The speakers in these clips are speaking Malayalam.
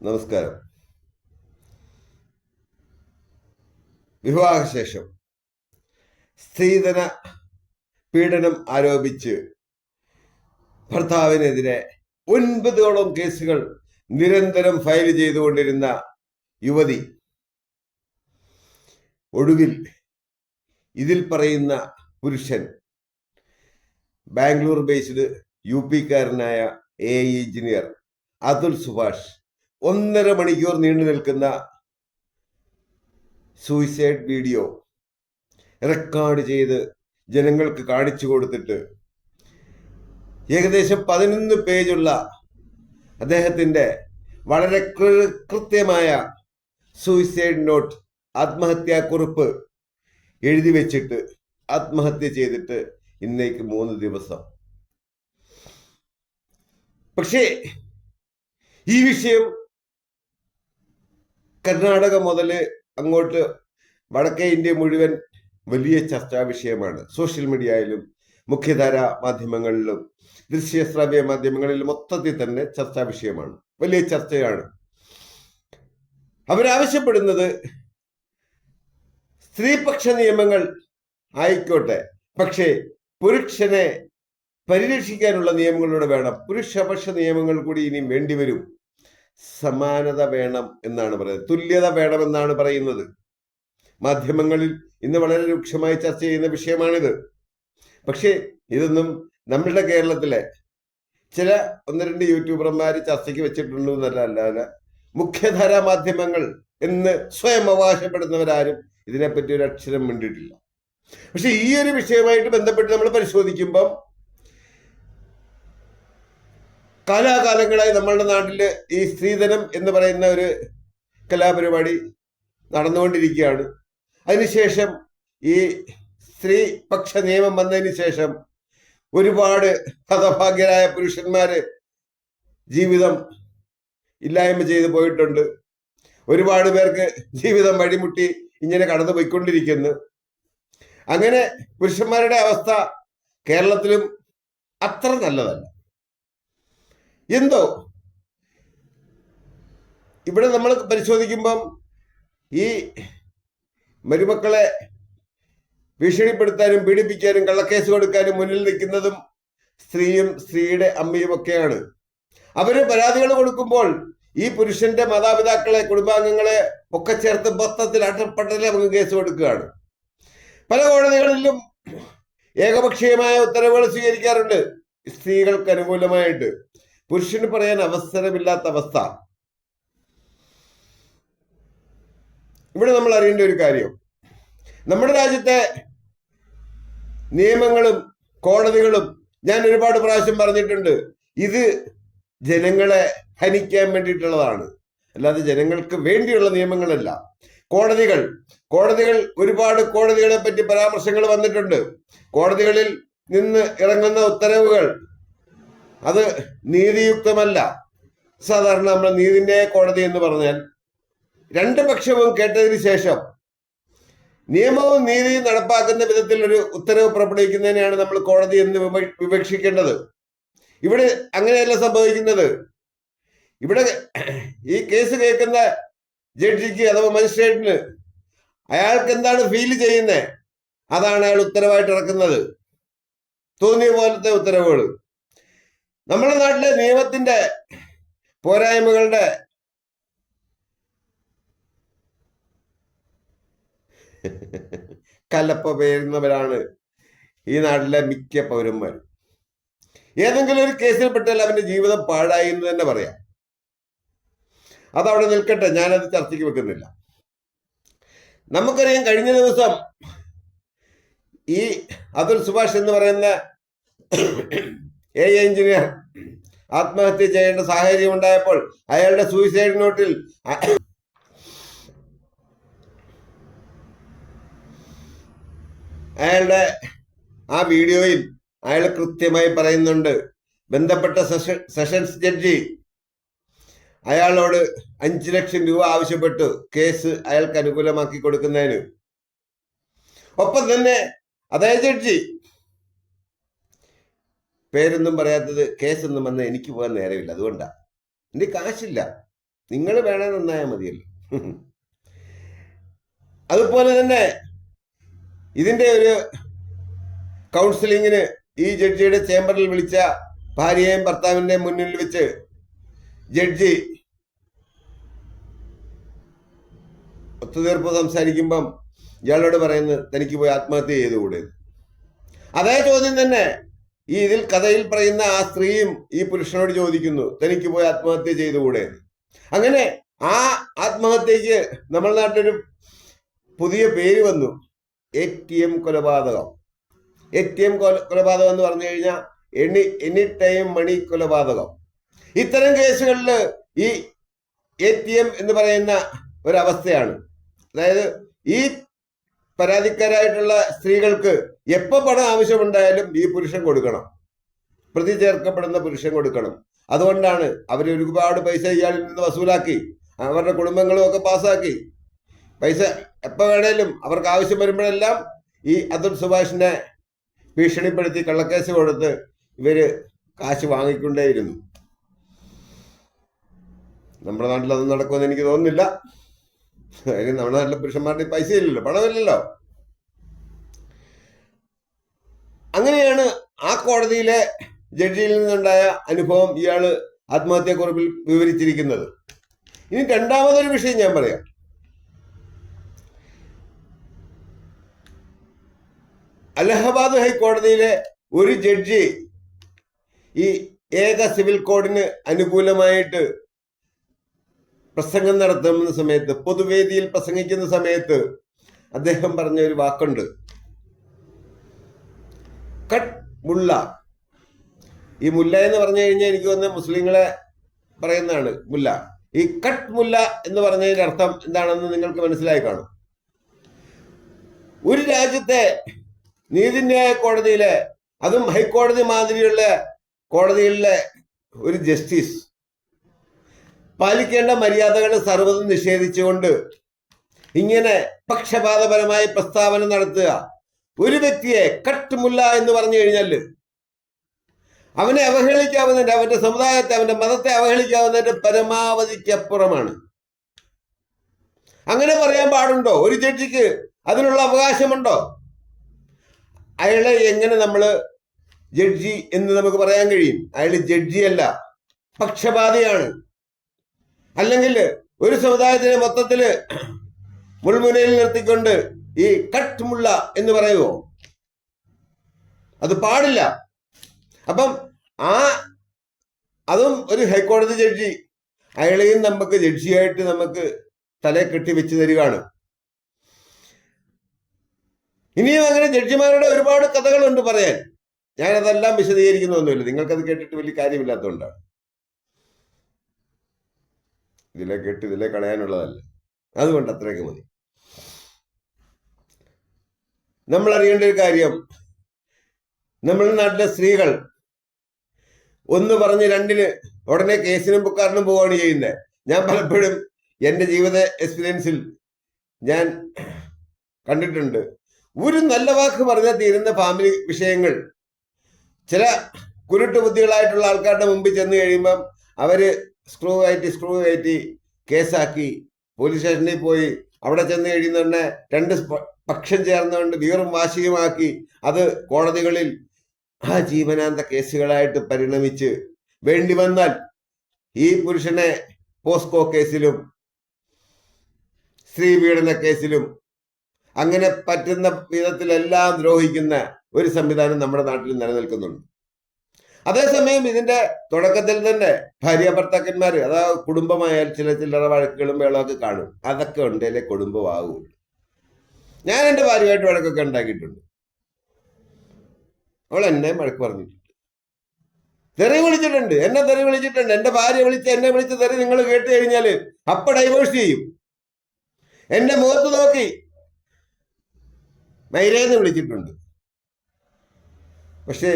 നമസ്കാരം. വിവാഹശേഷം സ്ത്രീധന പീഡനം ആരോപിച്ച് ഭർത്താവിനെതിരെ ഒൻപതോളം കേസുകൾ നിരന്തരം ഫയൽ ചെയ്തുകൊണ്ടിരുന്ന യുവതി ഒടുവിൽ ഇതിൽ പറയുന്ന പുരുഷൻ ബാംഗ്ലൂർ ബേസ്ഡ് യു പിക്കാരനായ എ എഞ്ചിനീയർ അതുൽ സുഭാഷ് ഒന്നര മണിക്കൂർ നീണ്ടു നിൽക്കുന്ന സൂയിസൈഡ് വീഡിയോ റെക്കോർഡ് ചെയ്ത് ജനങ്ങൾക്ക് കാണിച്ചു കൊടുത്തിട്ട് ഏകദേശം പതിനൊന്ന് പേജുള്ള അദ്ദേഹത്തിന്റെ വളരെ കൃത്യമായ സൂയിസൈഡ് നോട്ട് ആത്മഹത്യാക്കുറിപ്പ് എഴുതി വെച്ചിട്ട് ആത്മഹത്യ ചെയ്തിട്ട് ഇന്നേക്ക് മൂന്ന് ദിവസം. പക്ഷേ ഈ വിഷയം കർണാടക മുതൽ അങ്ങോട്ട് വടക്കേ ഇന്ത്യ മുഴുവൻ വലിയ ചർച്ചാ വിഷയമാണ്. സോഷ്യൽ മീഡിയയിലും മുഖ്യധാര മാധ്യമങ്ങളിലും ദൃശ്യ ദൃശ്യശ്രാവ്യ മാധ്യമങ്ങളിലും മൊത്തത്തിൽ തന്നെ ചർച്ചാ വിഷയമാണ്. വലിയ ചർച്ചയാണ്. അവരാവശ്യപ്പെടുന്നത് സ്ത്രീപക്ഷ നിയമങ്ങൾ ആയിക്കോട്ടെ. പക്ഷേ പുരുഷനെ പരിരക്ഷിക്കാനുള്ള നിയമങ്ങളൂടെ വേണം. പുരുഷപക്ഷ നിയമങ്ങൾ കൂടി ഇനിയും വേണ്ടിവരും. സമാനത വേണം എന്നാണ് പറയുന്നത്. തുല്യത വേണമെന്നാണ് പറയുന്നത്. മാധ്യമങ്ങളിൽ ഇന്ന് വളരെ രൂക്ഷമായി ചർച്ച ചെയ്യുന്ന വിഷയമാണിത്. പക്ഷേ ഇതൊന്നും നമ്മളുടെ കേരളത്തിലെ ചില ഒന്ന് രണ്ട് യൂട്യൂബർമാർ ചർച്ചയ്ക്ക് വെച്ചിട്ടുണ്ട് എന്നല്ല അല്ലാതെ മുഖ്യധാരാ മാധ്യമങ്ങൾ എന്ന് സ്വയം അവകാശപ്പെടുന്നവരാരും ഇതിനെപ്പറ്റി ഒരു അക്ഷരം മിണ്ടിയിട്ടില്ല. പക്ഷെ ഈ ഒരു വിഷയമായിട്ട് ബന്ധപ്പെട്ട് നമ്മൾ പരിശോധിക്കുമ്പം കാലാകാലങ്ങളായി നമ്മളുടെ നാട്ടിൽ ഈ സ്ത്രീധനം എന്ന് പറയുന്ന ഒരു കലാപരിപാടി നടന്നുകൊണ്ടിരിക്കുകയാണ്. അതിനുശേഷം ഈ സ്ത്രീപക്ഷ നിയമം വന്നതിന് ശേഷം ഒരുപാട് ഹതഭാഗ്യരായ പുരുഷന്മാര് ജീവിതം ഇല്ലായ്മ ചെയ്തു പോയിട്ടുണ്ട്. ഒരുപാട് പേർക്ക് ജീവിതം വഴിമുട്ടി ഇങ്ങനെ കടന്നു പോയിക്കൊണ്ടിരിക്കുന്നു അങ്ങനെ പുരുഷന്മാരുടെ അവസ്ഥ കേരളത്തിലും അത്ര നല്ലതല്ല. എന്തോ? ഇവിടെ നമ്മൾ പരിശോധിക്കുമ്പം ഈ മരുമക്കളെ ഭീഷണിപ്പെടുത്താനും പീഡിപ്പിക്കാനും കള്ളക്കേസ് കൊടുക്കാനും മുന്നിൽ നിൽക്കുന്നതും സ്ത്രീയും സ്ത്രീയുടെ അമ്മയും ഒക്കെയാണ്. അവർ പരാതികൾ കൊടുക്കുമ്പോൾ ഈ പുരുഷന്റെ മാതാപിതാക്കളെ കുടുംബാംഗങ്ങളെ ഒക്കെ ചേർത്ത് മൊത്തത്തിൽ അട്ടപ്പട്ടലെ നമുക്ക് കേസ് കൊടുക്കുകയാണ്. പല കോടതികളിലും ഏകപക്ഷീയമായ ഉത്തരവുകൾ സ്വീകരിക്കാറുണ്ട്. സ്ത്രീകൾക്ക് അനുകൂലമായിട്ട്. പുരുഷന് പറയാൻ അവസരമില്ലാത്ത അവസ്ഥ. ഇവിടെ നമ്മൾ അറിയേണ്ട ഒരു കാര്യം. നമ്മുടെ രാജ്യത്തെ നിയമങ്ങളും കോടതികളും ഞാൻ ഒരുപാട് പ്രാവശ്യം പറഞ്ഞിട്ടുണ്ട്. ഇത് ജനങ്ങളെ ഹനിക്കാൻ വേണ്ടിയിട്ടുള്ളതാണ്. അല്ലാതെ ജനങ്ങൾക്ക് വേണ്ടിയുള്ള നിയമങ്ങളല്ല. കോടതികൾ കോടതികൾ ഒരുപാട് കോടതികളെ പറ്റി പരാമർശങ്ങൾ വന്നിട്ടുണ്ട്. കോടതികളിൽ നിന്ന് ഇറങ്ങുന്ന ഉത്തരവുകൾ അത് നീതിയുക്തമല്ല. സാധാരണ നമ്മൾ നീതിന്റെ കോടതി എന്ന് പറഞ്ഞാൽ രണ്ട് പക്ഷവും കേട്ടതിന് ശേഷം നിയമവും നീതിയും നടപ്പാക്കുന്ന വിധത്തിൽ ഒരു ഉത്തരവ് പുറപ്പെടുവിക്കുന്നതിനെയാണ് നമ്മൾ കോടതി എന്ന് വിവക്ഷിക്കേണ്ടത്. ഇവിടെ അങ്ങനെയല്ല സംഭവിക്കുന്നത്. ഇവിടെ ഈ കേസ് കേൾക്കുന്ന ജഡ്ജിക്ക് അഥവാ മജിസ്ട്രേറ്റിന് അയാൾക്ക് എന്താണ് ഫീൽ ചെയ്യുന്നത് അതാണ് അയാൾ ഉത്തരവായിട്ട് ഇറക്കുന്നത്. തോന്നിയ പോലത്തെ ഉത്തരവുകൾ നമ്മുടെ നാട്ടിലെ നിയമത്തിന്റെ പോരായ്മകളുടെ കലപ്പ പേരുന്നവരാണ് ഈ നാട്ടിലെ മിക്ക പൗരന്മാരും. ഏതെങ്കിലും ഒരു കേസിൽ പെട്ടാൽ അവന്റെ ജീവിതം പാഴായി എന്ന് തന്നെ പറയാം. അതവിടെ നിൽക്കട്ടെ ഞാനത് ചർച്ചയ്ക്ക് വെക്കുന്നില്ല. നമുക്കറിയാം കഴിഞ്ഞ ദിവസം ഈ അതുൽ സുഭാഷ് എന്ന് പറയുന്ന എ എഞ്ചിനീയർ? ആത്മഹത്യ ചെയ്യേണ്ട സാഹചര്യം ഉണ്ടായപ്പോൾ അയാളുടെ സൂയിസൈഡ് നോട്ടിൽ അയാളുടെ ആ വീഡിയോയിൽ അയാൾ കൃത്യമായി പറയുന്നുണ്ട്. ബന്ധപ്പെട്ട സെഷൻ സെഷൻസ് ജഡ്ജി അയാളോട് അഞ്ചു ലക്ഷം രൂപ ആവശ്യപ്പെട്ടു. കേസ് അയാൾക്ക് അനുകൂലമാക്കി കൊടുക്കുന്നതിന്. ഒപ്പം തന്നെ അതേ ജഡ്ജി പേരൊന്നും പറയാത്തത് കേസൊന്നും വന്ന് എനിക്ക് പോകാൻ നേരമില്ല. അതുകൊണ്ടാ. എന്റെ കാശില്ല. നിങ്ങൾ വേണേ നന്നായാൽ മതിയല്ലോ. അതുപോലെ തന്നെ ഇതിന്റെ ഒരു കൗൺസിലിങ്ങിന് ഈ ജഡ്ജിയുടെ ചേംബറിൽ വിളിച്ച ഭാര്യയെയും ഭർത്താവിന്റെ മുന്നിൽ വെച്ച് ജഡ്ജി ഒത്തുതീർപ്പ് സംസാരിക്കുമ്പം ഇയാളോട് പറയുന്നത് തനിക്ക് പോയി ആത്മഹത്യ ചെയ്തുകൂടെ അതേ ചോദ്യം തന്നെ ഈ ഇതിൽ കഥയിൽ പറയുന്ന ആ സ്ത്രീയും ഈ പുരുഷനോട് ചോദിക്കുന്നു തനിക്ക് പോയി ആത്മഹത്യ ചെയ്തുകൂടെ? അങ്ങനെ ആ ആത്മഹത്യക്ക് നമ്മുടെ നാട്ടിലൊരു പുതിയ പേര് വന്നു എ ടി എം കൊലപാതകം. എ ടി എം കൊലപാതകം എന്ന് പറഞ്ഞു കഴിഞ്ഞാൽ എനി എനി ടൈം മണി കൊലപാതകം. ഇത്തരം കേസുകളിൽ ഈ എ ടി എം എന്ന് പറയുന്ന ഒരവസ്ഥയാണ്. അതായത് ഈ പരാതിക്കാരായിട്ടുള്ള സ്ത്രീകൾക്ക് എപ്പോൾ പണം ആവശ്യമുണ്ടായാലും ഈ പുരുഷൻ കൊടുക്കണം. പ്രതി ചേർക്കപ്പെടുന്ന പുരുഷൻ കൊടുക്കണം. അതുകൊണ്ടാണ് അവർ ഒരുപാട് പൈസ ഇയാളിൽ നിന്ന് വസൂലാക്കി. അവരുടെ കുടുംബങ്ങളും ഒക്കെ പാസ്സാക്കി പൈസ എപ്പോൾ വേണേലും അവർക്ക് ആവശ്യം വരുമ്പോഴെല്ലാം ഈ അതുൽ സുഭാഷിനെ ഭീഷണിപ്പെടുത്തി കള്ളക്കേസ് കൊടുത്ത് ഇവർ കാശ് വാങ്ങിക്കൊണ്ടേയിരുന്നു. നമ്മുടെ നാട്ടിൽ അത് നടക്കുമെന്ന് എനിക്ക് തോന്നുന്നില്ല. കാര്യം നമ്മുടെ നാട്ടിലെ പുരുഷന്മാരുടെ പൈസ ഇല്ലല്ലോ പണമില്ലല്ലോ അങ്ങനെയാണ് ആ കോടതിയിലെ ജഡ്ജിയിൽ നിന്നുണ്ടായ അനുഭവം ഇയാൾ ആത്മഹത്യക്കുറിപ്പിൽ വിവരിച്ചിരിക്കുന്നത്. ഇനി രണ്ടാമതൊരു വിഷയം ഞാൻ പറയാം. അലഹബാദ് ഹൈക്കോടതിയിലെ ഒരു ജഡ്ജി ഈ ഏക സിവിൽ കോഡിന് അനുകൂലമായിട്ട് പ്രസംഗം നടത്തുന്ന സമയത്ത് പൊതുവേദിയിൽ പ്രസംഗിക്കുന്ന സമയത്ത് അദ്ദേഹം പറഞ്ഞ ഒരു വാക്കുണ്ട്. കട്ട് മുല്ല. ഈ മുല്ല എന്ന് പറഞ്ഞു കഴിഞ്ഞാൽ എനിക്ക് വന്ന് മുസ്ലിങ്ങളെ പറയുന്നതാണ് മുല്ല. ഈ കട്ട് മുല്ല എന്ന് പറഞ്ഞതിന്റെ അർത്ഥം എന്താണെന്ന് നിങ്ങൾക്ക് മനസ്സിലായി കാണും. ഒരു രാജ്യത്തെ നീതിന്യായ കോടതിയിലെ അതും ഹൈക്കോടതി മാതിരിയുള്ള കോടതികളിലെ ഒരു ജസ്റ്റിസ് പാലിക്കേണ്ട മര്യാദകൾ സർവതും നിഷേധിച്ചുകൊണ്ട് ഇങ്ങനെ പക്ഷപാതപരമായ പ്രസ്താവന നടത്തുക. ഒരു വ്യക്തിയെ കട്ടുമുല്ല എന്ന് പറഞ്ഞു കഴിഞ്ഞാൽ അവനെ അവഹേളിക്കാവുന്നതിന്റെ അവന്റെ സമുദായത്തെ അവന്റെ മതത്തെ അവഹേളിക്കാവുന്നതിന്റെ പരമാവധിക്കപ്പുറമാണ്. അങ്ങനെ പറയാൻ പാടുണ്ടോ? ഒരു ജഡ്ജിക്ക് അതിനുള്ള അവകാശമുണ്ടോ? അയാളെ എങ്ങനെ നമ്മൾ ജഡ്ജി എന്ന് നമുക്ക് പറയാൻ കഴിയും? അയാൾ ജഡ്ജിയല്ല പക്ഷപാതിയാണ്. അല്ലെങ്കിൽ ഒരു സമുദായത്തിനെ മൊത്തത്തിൽ മുൾമുനയിൽ നിർത്തിക്കൊണ്ട് ഈ കട്ട് മുള്ള എന്ന് പറയുമോ അത് പാടില്ല. അപ്പം ആ അതും ഒരു ഹൈക്കോടതി ജഡ്ജി അയാളെയും നമുക്ക് ജഡ്ജിയായിട്ട് നമുക്ക് തല കെട്ടി വെച്ച് തരികയാണ്. ഇനിയും അങ്ങനെ ജഡ്ജിമാരുടെ ഒരുപാട് കഥകളുണ്ട് പറയാൻ. ഞാനതെല്ലാം വിശദീകരിക്കുന്നൊന്നുമില്ല. നിങ്ങൾക്കത് കേട്ടിട്ട് വലിയ കാര്യമില്ലാത്തതുകൊണ്ടാണ്. ഇതിലെ കെട്ട് ഇതിലെ കളയാനുള്ളതല്ല. അതുകൊണ്ട് അത്രയൊക്കെ മതി. നമ്മൾ അറിയേണ്ട ഒരു കാര്യം. നമ്മുടെ നാട്ടിലെ സ്ത്രീകൾ ഒന്ന് പറഞ്ഞ് രണ്ടിന് ഉടനെ കേസിനും ബുക്കാറിനും പോവുകയാണ് ചെയ്യുന്നത് ഞാൻ പലപ്പോഴും എന്റെ ജീവിത എക്സ്പീരിയൻസിൽ ഞാൻ കണ്ടിട്ടുണ്ട്. ഒരു നല്ല വാക്ക് പറഞ്ഞാൽ തീരുന്ന ഫാമിലി വിഷയങ്ങൾ. ചില കുരുട്ട് ബുദ്ധികളായിട്ടുള്ള ആൾക്കാരുടെ മുമ്പിൽ ചെന്ന് കഴിയുമ്പം അവർ സ്ക്രൂ കയറ്റി സ്ക്രൂ കയറ്റി കേസാക്കി. പോലീസ് സ്റ്റേഷനിൽ പോയി. അവിടെ ചെന്ന് കഴിയുന്ന തന്നെ രണ്ട് പക്ഷം ചേർന്നുകൊണ്ട് വീറും വാശിയുമാക്കി. അത് കോടതികളിൽ ആ ജീവനാന്ത കേസുകളായിട്ട് പരിണമിച്ച് വേണ്ടി വന്നാൽ ഈ പുരുഷനെ പോസ്കോ കേസിലും സ്ത്രീ പീഡന കേസിലും അങ്ങനെ പറ്റുന്ന വിധത്തിലെല്ലാം ദ്രോഹിക്കുന്ന ഒരു സംവിധാനം നമ്മുടെ നാട്ടിൽ നിലനിൽക്കുന്നുണ്ട്. അതേസമയം ഇതിന്റെ തുടക്കത്തിൽ തന്നെ ഭാര്യ ഭർത്താക്കന്മാർ അതാ കുടുംബമായാൽ ചില ചില്ലറ വഴക്കുകളും വേളമൊക്കെ കാണും. അതൊക്കെ ഉണ്ടല്ലേ കുടുംബമാകുള്ളൂ ഞാൻ എന്റെ ഭാര്യയായിട്ട് വഴക്കൊക്കെ ഉണ്ടാക്കിയിട്ടുണ്ട്. അവൾ എന്നെ വഴക്ക് പറഞ്ഞിട്ടുണ്ട്. തെറി വിളിച്ചിട്ടുണ്ട്. എന്നെ തെറി വിളിച്ചിട്ടുണ്ട്. എന്റെ ഭാര്യ വിളിച്ച് എന്നെ വിളിച്ച് തെറി നിങ്ങൾ കേട്ട് കഴിഞ്ഞാൽ അപ്പൊ ഡൈവേഴ്സ് ചെയ്യും. എന്റെ മുഖത്ത് നോക്കി മൈരേന്ന് വിളിച്ചിട്ടുണ്ട്. പക്ഷേ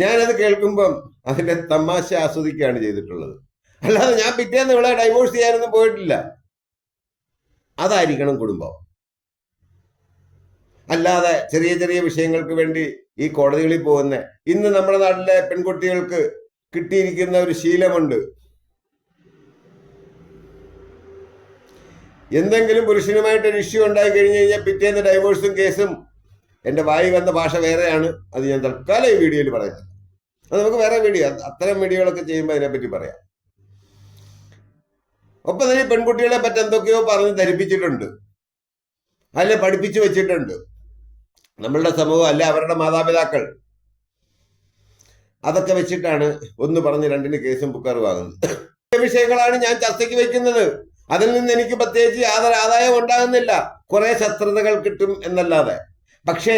ഞാനത് കേൾക്കുമ്പം അതിന്റെ തമാശ ആസ്വദിക്കുകയാണ് ചെയ്തിട്ടുള്ളത്. അല്ലാതെ ഞാൻ പിറ്റേന്ന് ഇവിടെ ഡൈവോഴ്സ് ചെയ്യാനൊന്നും പോയിട്ടില്ല. അതായിരിക്കണം കുടുംബം. അല്ലാതെ ചെറിയ ചെറിയ വിഷയങ്ങൾക്ക് വേണ്ടി ഈ കോടതികളിൽ പോകുന്ന ഇന്ന് നമ്മുടെ നാട്ടിലെ പെൺകുട്ടികൾക്ക് കിട്ടിയിരിക്കുന്ന ഒരു ശീലമുണ്ട്. എന്തെങ്കിലും പുരുഷനുമായിട്ട് ഒരു ഇഷ്യൂ ഉണ്ടായി കഴിഞ്ഞു കഴിഞ്ഞാൽ പിറ്റേന്ന് ഡൈവോഴ്സും കേസും എന്റെ വായി വന്ന ഭാഷ വേറെയാണ്. അത് ഞാൻ തൽക്കാലം ഈ വീഡിയോയിൽ പറയുന്നത് അത് നമുക്ക് വേറെ വീഡിയോ അത് അത്തരം വീഡിയോകളൊക്കെ ചെയ്യുമ്പോൾ അതിനെപ്പറ്റി പറയാം. ഒപ്പം തന്നെ പെൺകുട്ടികളെ പറ്റി എന്തൊക്കെയോ പറഞ്ഞ് ധരിപ്പിച്ചിട്ടുണ്ട്. അല്ലെ പഠിപ്പിച്ചു വെച്ചിട്ടുണ്ട്. നമ്മളുടെ സമൂഹം അല്ലെ അവരുടെ മാതാപിതാക്കൾ. അതൊക്കെ വെച്ചിട്ടാണ് ഒന്ന് പറഞ്ഞ് രണ്ടിന് കേസും പുക്കാറ് ഈ വിഷയങ്ങളാണ് ഞാൻ ചർച്ചയ്ക്ക് വെക്കുന്നത്. അതിൽ നിന്ന് എനിക്ക് പ്രത്യേകിച്ച് യാതൊരു ആദായം ഉണ്ടാകുന്നില്ല. കുറെ ശത്രുതകൾ കിട്ടും എന്നല്ലാതെ. പക്ഷേ